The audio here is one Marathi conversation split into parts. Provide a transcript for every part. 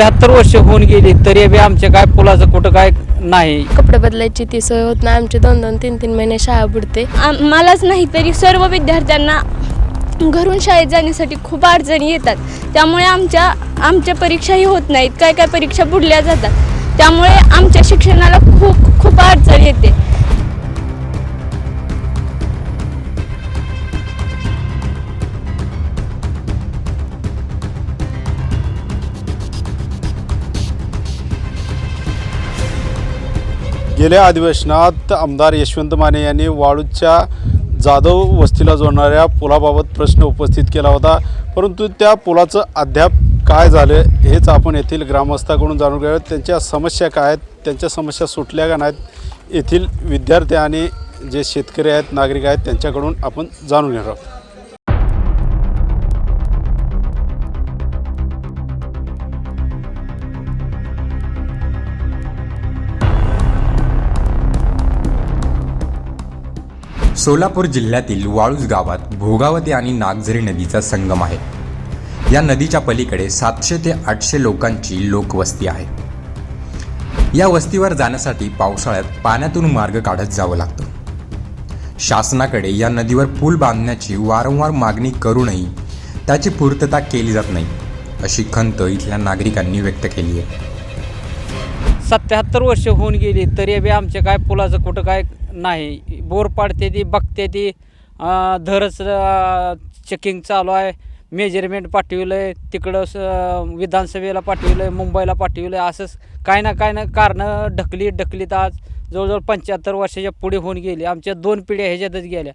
सत्याहत्तर वर्ष होऊन गेली तरी बी आमच्या काय पुलाचं कुठं काय नाही. कपडे बदलायची ती सोय होत नाही. आमची दोन दोन तीन तीन महिने शाळा बुडते. आम- मलाच नाही तरी सर्व विद्यार्थ्यांना घरून शाळेत जाण्यासाठी खूप अडचणी येतात. त्यामुळे आमच्या आमच्या परीक्षाही होत नाहीत. काय काय परीक्षा बुडल्या जातात. त्यामुळे आमच्या शिक्षणाला खूप खूप अडचण येते. गेल्या अधिवेशनात आमदार यशवंत माने यांनी वाळूच्या जाधव वस्तीला जोडणाऱ्या पुलाबाबत प्रश्न उपस्थित केला होता. परंतु त्या पुलाचं अद्याप काय झालं हेच आपण येथील ग्रामस्थाकडून जाणून घेऊयात. त्यांच्या समस्या काय आहेत? त्यांच्या समस्या सुटल्या का नाहीत? येथील विद्यार्थी आणि जे शेतकरी आहेत नागरिक आहेत त्यांच्याकडून आपण जाणून घेणार आहोत. सोलापूर जिल्ह्यातील वाळूज गावात भोगावती आणि नागझरी नदीचा संगम आहे. या नदीच्या पलीकडे सातशे ते आठशे लोकांची लोकवस्ती आहे. या वस्तीवर जाण्यासाठी पावसाळ्यात पाण्यातून मार्ग काढत जावं लागतं. शासनाकडे या नदीवर पूल बांधण्याची वारंवार मागणी करूनही त्याची पूर्तता केली जात नाही अशी खंत इथल्या नागरिकांनी व्यक्त केली आहे. सत्याहत्तर वर्ष होऊन गेली तरी बी आमच्या काय पुलाचं कुठं काय नाही बोर पाडते ती बघते ती. धरच चेकिंग चालू आहे. मेजरमेंट पाठविलं आहे तिकडं स- विधानसभेला पाठविलं आहे मुंबईला पाठविलं आहे असंच काय ना काय ना कारणं ढकली ढकलीत आज जवळजवळ पंच्याहत्तर वर्षाच्या पुढे होऊन गेली. आमच्या दोन पिढ्या ह्याच्यातच गेल्या.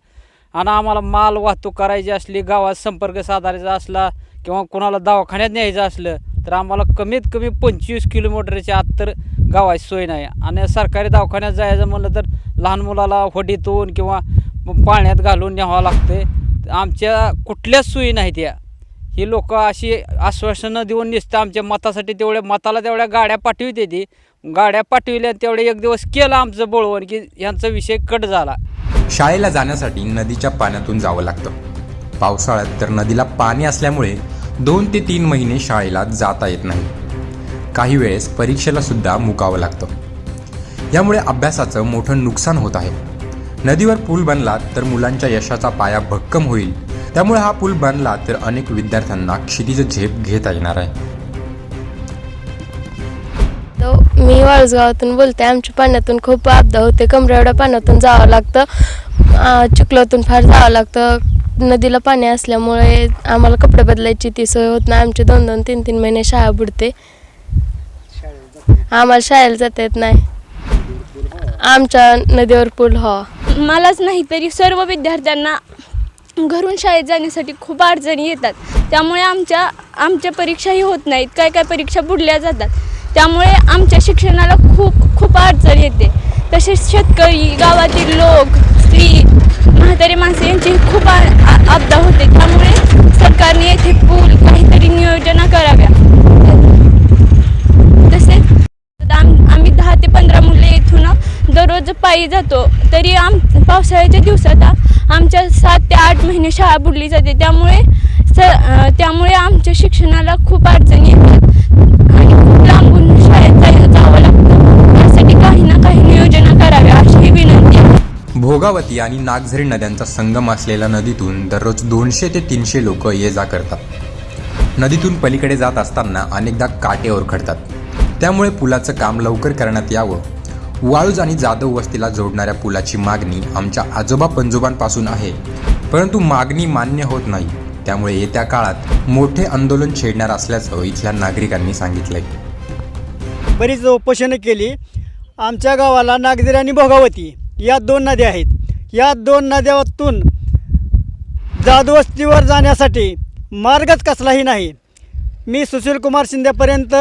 आणि आम्हाला माल वाहतूक करायची असली गावात संपर्क साधायचा असला किंवा कोणाला दवाखान्यात न्यायचं असलं तर आम्हाला कमीत कमी पंचवीस किलोमीटरच्या आत तर गावाची सोय नाही. आणि सरकारी दवाखान्यात जायचं म्हणलं तर लहान मुलाला होडीतून किंवा पाण्यात घालून न्यावं लागते आमच्या कुठल्याच सोयी नाहीत या. ही लोक अशी आश्वासनं देऊन निसतं आमच्या मतासाठी तेवढ्या मताला तेवढ्या गाड्या पाठविते ती गाड्या पाठविल्या तेवढे एक दिवस केलं आमचं बळवण की यांचा विषय कट झाला. शाळेला जाण्यासाठी नदीच्या पाण्यातून जावं लागतं. पावसाळ्यात तर नदीला पाणी असल्यामुळे दोन ते तीन महिने शाळेला जाता येत नाही. काही वेळेस परीक्षेला सुद्धा मुकावं लागतं. यामुळे अभ्यासाचं मोठं नुकसान होत आहे. नदीवर पूल बनला तर मुलांच्या यशाचा पाया भक्कम होईल. त्यामुळे हा पूल बनला तर अनेक विद्यार्थ्यांना क्षितिज झेप घेता येणार आहे. मी वाळूसगावातून बोलते. आमच्या पाण्यातून खूप अपदा होते. कमरेवड्या पाण्यातून जावं लागतं. चिखलातून फार जावं लागतं. नदीला पाणी असल्यामुळे आम्हाला कपडे बदलायची ती सोय होत नाही. आमची दोन दोन तीन तीन महिने शाळा बुडते. आम्हाला शाळेला जाता येत नाही. आमच्या नदीवर पूल हवा मलाच नाही तरी सर्व विद्यार्थ्यांना घरून शाळेत जाण्यासाठी खूप अडचणी येतात. त्यामुळे आमच्या आमच्या परीक्षाही होत नाहीत. काय काय परीक्षा बुडल्या जातात. त्यामुळे आमच्या शिक्षणाला खूप खूप अडचण येते. तसेच शेतकरी गावातील लोक स्त्री म्हातारी माणसे यांची खूप आ- आपदा होते. त्यामुळे सरकारने येथे पूल काहीतरी नियोजना कराव्या. रोज पायी जातो. तरी आम पावसाळ्याच्या दिवसात आमच्या सात ते आठ महिने शाळा बुडली जाते. त्यामुळे स त्यामुळे आमच्या शिक्षणाला खूप अडचणी येतात. आणि खूप लांबून शाळेत जावं लागतं. त्यासाठी काही ना काही नियोजना कराव्या अशी विनंती भोगावती आणि नागझरी नद्यांचा संगम असलेल्या नदीतून दररोज दोनशे ते तीनशे लोक ये जा करतात. नदीतून पलीकडे जात असताना अनेकदा काटे ओरखडतात. त्यामुळे पुलाचं काम लवकर करण्यात यावं वाळूज आणि जाधव वस्तीला जोडणाऱ्या पुलाची मागणी आमच्या आजोबा पंजोबांपासून आहे. परंतु मागणी मान्य होत नाही. त्यामुळे येत्या काळात मोठे आंदोलन छेडणार असल्याचं इथल्या नागरिकांनी सांगितलंय. बरीच उपोषणं केली. आमच्या गावाला नागझरी आणि भोगावती या दोन नद्या आहेत. या दोन नद्यातून जादवस्तीवर जाण्यासाठी मार्गच कसलाही नाही. मी सुशीलकुमार शिंदेपर्यंत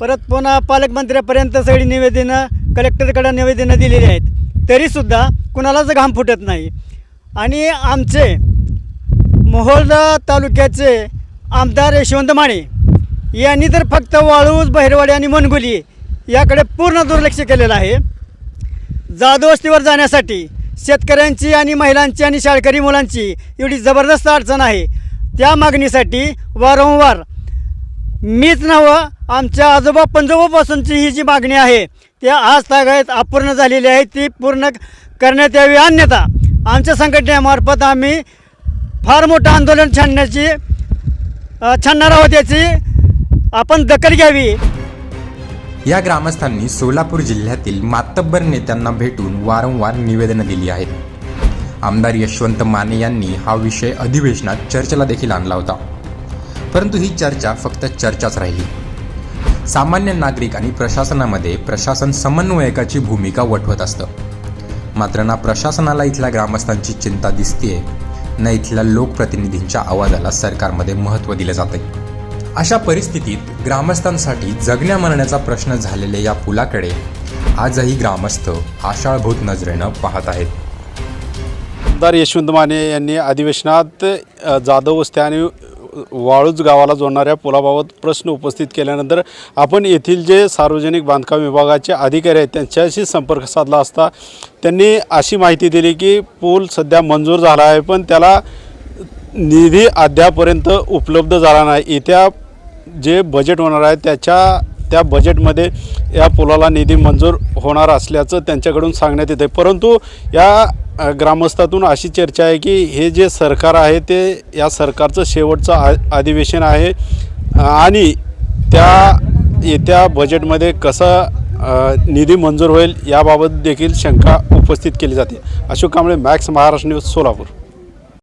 परत पुन्हा पालकमंत्र्यापर्यंत सगळी निवेदनं कलेक्टरकडे निवेदनं दिलेली आहेत. तरीसुद्धा कुणालाच घाम फुटत नाही. आणि आमचे मोहोळदा तालुक्याचे आमदार यशवंत माने यांनी तर फक्त वाळूज बहिरवाडी आणि मनगुली याकडे पूर्ण दुर्लक्ष केलेलं आहे. जादवस्तीवर जाण्यासाठी शेतकऱ्यांची आणि महिलांची आणि शाळकरी मुलांची एवढी जबरदस्त अडचण आहे. त्या मागणीसाठी वारंवार मीच नवं आमच्या आजोबा पंजोबापासूनची ही जी मागणी आहे ती आज तागायत अपूर्ण झालेली आहे ती पूर्ण करण्यात यावी अन्यथा. आमच्या संघटनेमार्फत आम्ही फार मोठं आंदोलन छाडण्याची अ, छाडणार आहोत याची आपण दखल घ्यावी. या ग्रामस्थांनी सोलापूर जिल्ह्यातील मातब्बर नेत्यांना भेटून वारंवार निवेदनं दिली आहेत आमदार यशवंत माने यांनी हा विषय अधिवेशनात चर्चेला देखील आणला होता. परंतु ही चर्चा फक्त चर्चाच राहिली. सामान्य नागरिक आणि प्रशासनामध्ये प्रशासन समन्वयकाची भूमिका वठवत असतं. मात्र ना प्रशासनाला इथल्या ग्रामस्थांची चिंता दिसतेय ना इथल्या लोकप्रतिनिधींच्या आवाजाला सरकारमध्ये महत्त्व दिलं जाते अशा परिस्थितीत ग्रामस्थांसाठी जगण्या मरण्याचा प्रश्न झालेल्या या पुलाकडे आजही ग्रामस्थ आशाळभूत नजरेनं पाहत आहेत. आमदार यशवंत माने यांनी अधिवेशनात जाधव वस्त्या आणि वाळूज गावाला जोडणाऱ्या पुलाबाबत प्रश्न उपस्थित केल्यानंतर आपण येथील जे सार्वजनिक बांधकाम विभागाचे अधिकारी आहेत त्यांच्याशी संपर्क साधला असता त्यांनी अशी माहिती दिली की पूल सध्या मंजूर झाला आहे पण त्याला निधी अद्यापर्यंत उपलब्ध झाला नाही. येत्या जे बजेट होणार आहे त्याच्या त्या बजेटमध्ये या पुलाला निधी मंजूर होणार असल्याचं त्यांच्याकडून सांगण्यात येते परंतु या ग्रामस्थातून अशी चर्चा आहे की हे जे सरकार आहे ते या सरकारचं शेवटचं आ अधिवेशन आहे. आणि त्या येत्या बजेटमध्ये कसं निधी मंजूर होईल याबाबत देखील शंका उपस्थित केली जाते. Ashok Kamble Max Maharashtra news Solapur.